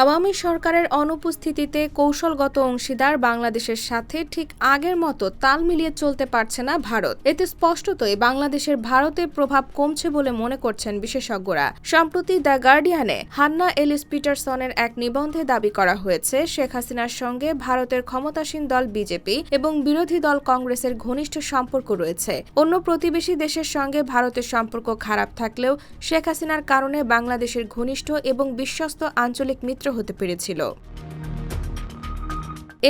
আওয়ামী সরকারের অনুপস্থিতিতে কৌশলগত অংশীদার বাংলাদেশের সাথে ঠিক আগের মতো তাল মিলিয়ে চলতে পারছে না ভারত। এতে স্পষ্টতই বাংলাদেশের ভারতের প্রভাব কমছে বলে মনে করছেন বিশেষজ্ঞরা। সম্প্রতি দ্য গার্ডিয়ানে হান্না এলিস পিটারসনের এক নিবন্ধে দাবি করা হয়েছে, শেখ হাসিনার সঙ্গে ভারতের ক্ষমতাসীন দল বিজেপি এবং বিরোধী দল কংগ্রেসের ঘনিষ্ঠ সম্পর্ক রয়েছে। অন্য প্রতিবেশী দেশের সঙ্গে ভারতের সম্পর্ক খারাপ থাকলেও শেখ হাসিনার কারণে বাংলাদেশের ঘনিষ্ঠ এবং বিশ্বস্ত আঞ্চলিক মিত্র হতে পেরেছিল।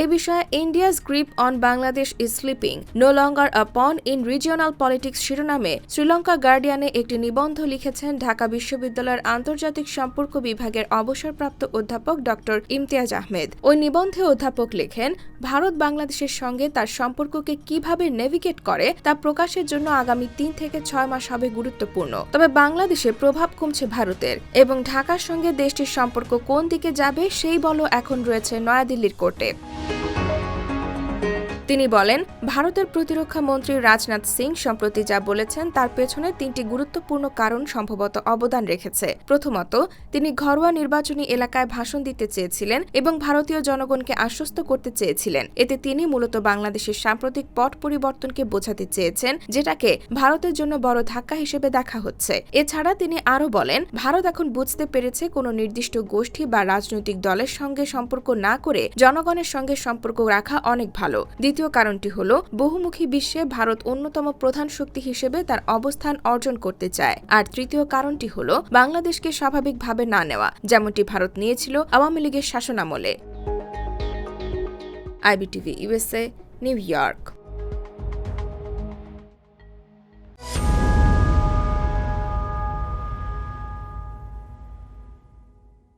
এ বিষয়ে India's grip on Bangladesh is slipping, no longer upon in regional politics শিরোনামে শ্রীলঙ্কা গার্ডিয়ানে একটি নিবন্ধ লিখেছেন ঢাকা বিশ্ববিদ্যালয়ের আন্তর্জাতিক সম্পর্ক বিভাগের অবসরপ্রাপ্ত অধ্যাপক ড. ইমতিয়াজ আহমেদ। ওই নিবন্ধে অধ্যাপক লেখেন, ভারত বাংলাদেশের সঙ্গে তার সম্পর্ককে কীভাবে নেভিগেট করে তা প্রকাশের জন্য আগামী তিন থেকে ছয় মাস হবে গুরুত্বপূর্ণ। তবে বাংলাদেশে প্রভাব কমছে ভারতের এবং ঢাকার সঙ্গে দেশটির সম্পর্ক কোন দিকে যাবে সেই বলও এখন রয়েছে নয়াদিল্লির কোর্টে। তিনি বলেন, ভারতের প্রতিরক্ষা মন্ত্রী রাজনাথ সিং সম্প্রতি যা বলেছেন তার পেছনে তিনটি গুরুত্বপূর্ণ কারণ সম্ভবত অবদান রেখেছে। প্রথমত, তিনি ঘরোয়া নির্বাচনী এলাকায় ভাষণ দিতে চেয়েছিলেন এবং ভারতীয় জনগণকে আশ্বস্ত করতে চেয়েছিলেন। এতে তিনি মূলত বাংলাদেশের সাম্প্রতিক পট পরিবর্তনকে বোঝাতে চেয়েছেন, যেটাকে ভারতের জন্য বড় ধাক্কা হিসেবে দেখা হচ্ছে। এছাড়া তিনি আরও বলেন, ভারত এখন বুঝতে পেরেছে কোনো নির্দিষ্ট গোষ্ঠী বা রাজনৈতিক দলের সঙ্গে সম্পর্ক না করে জনগণের সঙ্গে সম্পর্ক রাখা অনেক ভালো। দ্বিতীয় কারণটি হল, বহুমুখী বিশ্বে ভারত অন্যতম প্রধান শক্তি হিসেবে তার অবস্থান অর্জন করতে চায়। আর তৃতীয় কারণটি হল, বাংলাদেশকে স্বাভাবিকভাবে না নেওয়া, যেমনটি ভারত নিয়েছিল আওয়ামী লীগের শাসনামলে। IBTV USA New York.